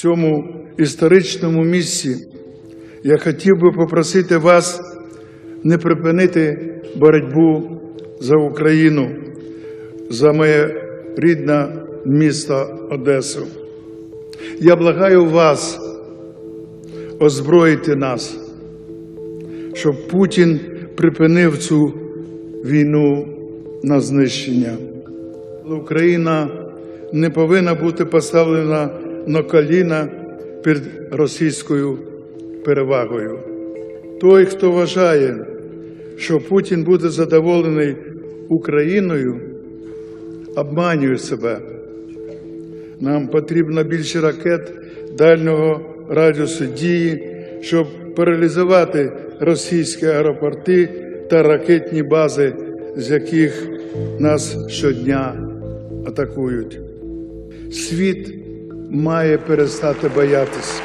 цьому історичному місці я хотів би попросити вас не припинити боротьбу за Україну, за моє рідне місто Одесу. Я благаю вас озброїти нас, щоб Путін припинив цю війну на знищення. Україна не повинна бути поставлена на коліна перед російською перевагою. Той, хто вважає, що Путін буде задоволений Україною, обманює себе. Нам потрібно більше ракет дальнього радіусу дії, щоб паралізувати російські аеропорти та ракетні бази, з яких нас щодня атакують. Світ має перестати боятися.